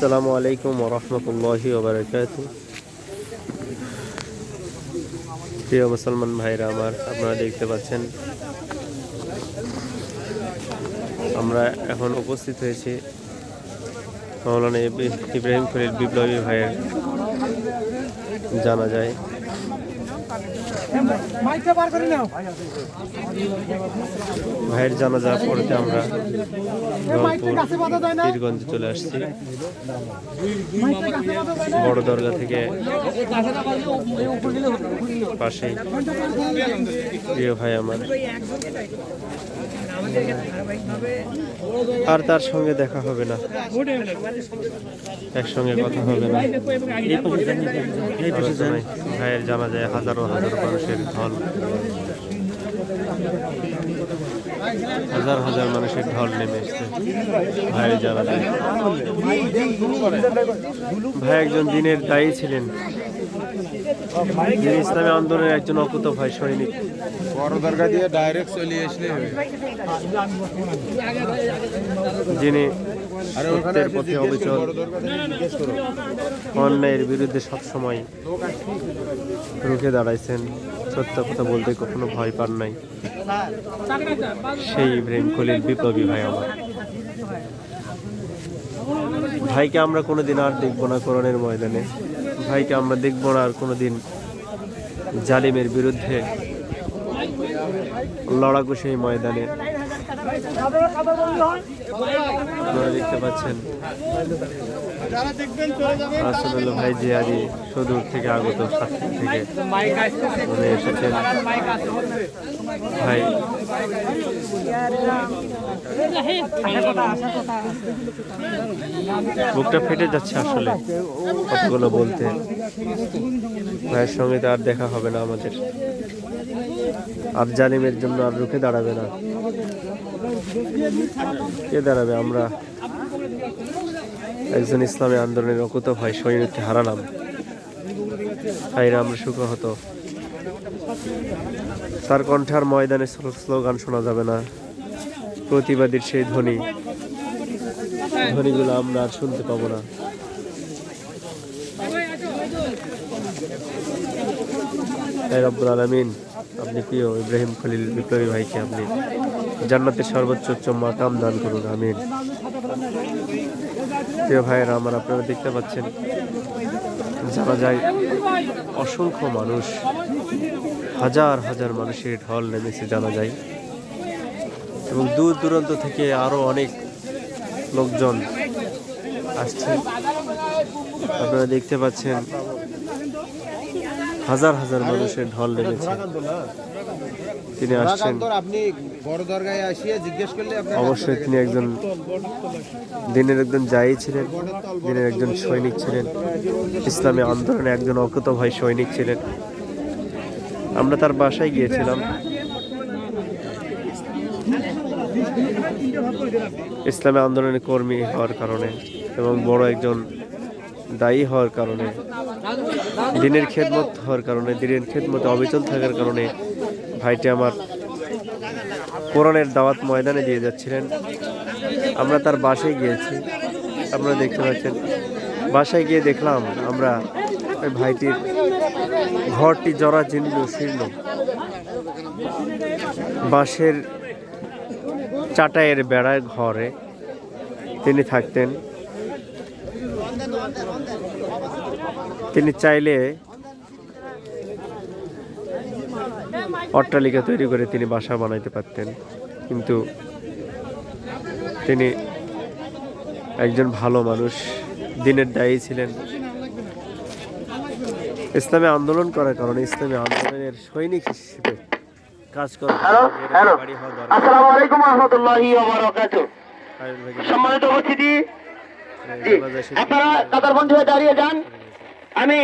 আসসালামু আলাইকুম ওরহমতুল্লাহি ওবরাকাত প্রিয় মুসলমান ভাইরা আমার, আপনারা দেখতে পাচ্ছেন, আমরা এখন উপস্থিত হয়েছি মৌলানা ইব- ইব্রাহিম খলিল বিপ্লবী ভাইয়ের জানা যায় ভাইয়ের জানাজা পড়তে আমরা পীরগঞ্জে চলে আসছি। বড় দরগা থেকে পাশে প্রিয় ভাই আমার। আর তার সঙ্গে দেখা হবে না। একসঙ্গে কথা হবে না। ভাইয়ের জানা যায় হাজারো হাজার মানুষের ঢল। হাজার হাজার মানুষের ঢল নেমে এসছে। ভাইয়ের যায় ভাই একজন দিনের দায়ী ছিলেন। ইসলামী আন্দোলনের একজন অকুত ভাই সৈনিক। বড় দরগা দিয়ে ডাইরেক্ট চলে আসলে যিনি সত্যের পথে অবিচল। অন্যায়ের বিরুদ্ধে সবসময় রুখে দাঁড়াইছেন। সত্য কথা বলতে কখনো ভয় পান নাই। সেই ইব্রাহিম খলিল বিপ্লবী ভাই আমার। ভাইকে আমরা কোনোদিন আর দেখব না করণের ময়দানে। ভাইকে আমরা দেখব না আর কোনোদিন জালিমের বিরুদ্ধে লড়াকু সেই ময়দানে। আপনারা দেখতে পাচ্ছেন। আসলে ভাই জিয়ারি সুদূর থেকে আগত সাথে থেকে উনি এসেছেন। ভাই বুকটা ফেটে যাচ্ছে আসলে কতগুলো বলতে। ভাইয়ের সঙ্গে তো আর দেখা হবে না আমাদের। আর জালিমের জন্য আর রুখে দাঁড়াবে না। কে দাঁড়াবে? আমরা। একজন ইসলামী আন্দোলনের অকুত ভাই সৈনিককে হারালাম ভাইরা আমরা সুখ হতো তার কণ্ঠে আর ময়দানে স্লোগান শোনা যাবে না। প্রতিবাদীর সেই ধ্বনি। ধ্বনিগুলো আমরা আর শুনতে পাবো না। রব্বুল আলমিন। আপনি প্রিয় ইব্রাহিম খলিল বিপ্লবী ভাইকে আপনি জান্নাতের সর্বোচ্চ উচ্চ মাকাম দান করুন, আমিন। প্রিয় ভাইয়েরা, আমার আপনারা দেখতে পাচ্ছেন জানা যায় অসংখ্য মানুষ, হাজার হাজার মানুষের ঢল নেমেছে জানা যায়। এবং দূর দূরান্ত থেকে আরও অনেক লোকজন আসছে। আপনারা দেখতে পাচ্ছেন হাজার হাজার মানুষের ঢল নেমেছে তিনি আসছেন। অবশ্যই তিনি একজন দিনের একজন জায়ী ছিলেন দিনের একজন সৈনিক ছিলেন। ইসলামী আন্দোলনে একজন অকুত ভাই সৈনিক ছিলেন। আমরা তার বাসায় গিয়েছিলাম। ইসলামী আন্দোলনের কর্মী হওয়ার কারণে এবং বড় একজন দায়ী হওয়ার কারণে, দিনের খেদমত হওয়ার কারণে, দিনের খেদমতে অবিচল থাকার কারণে ভাইটি আমার কোরআনের দাওয়াত ময়দানে দিয়ে যাচ্ছিলেন। আমরা তার বাসায় গিয়েছি। আপনারা দেখতে পাচ্ছেন। বাসায় গিয়ে দেখলাম আমরা ওই ভাইটির ঘরটি জরা জীর্ণ শীর্ণ। বাঁশের চাটাইয়ের বেড়ায় ঘরে তিনি থাকতেন। তিনি চাইলে অট্টালিকা তৈরি করে তিনি বাসা বানাইতে পারতেন। কিন্তু তিনি একজন ভালো মানুষ দিনের দায়ী ছিলেন। ইসলামে আন্দোলন করার কারণে ইসলামী আন্দোলনের সৈনিক হিসেবে কাজ ভাইকে সম্মানিত উপস্থিতি আপনারা কাতারবন্দি হয়ে দাঁড়িয়ে যান। আমি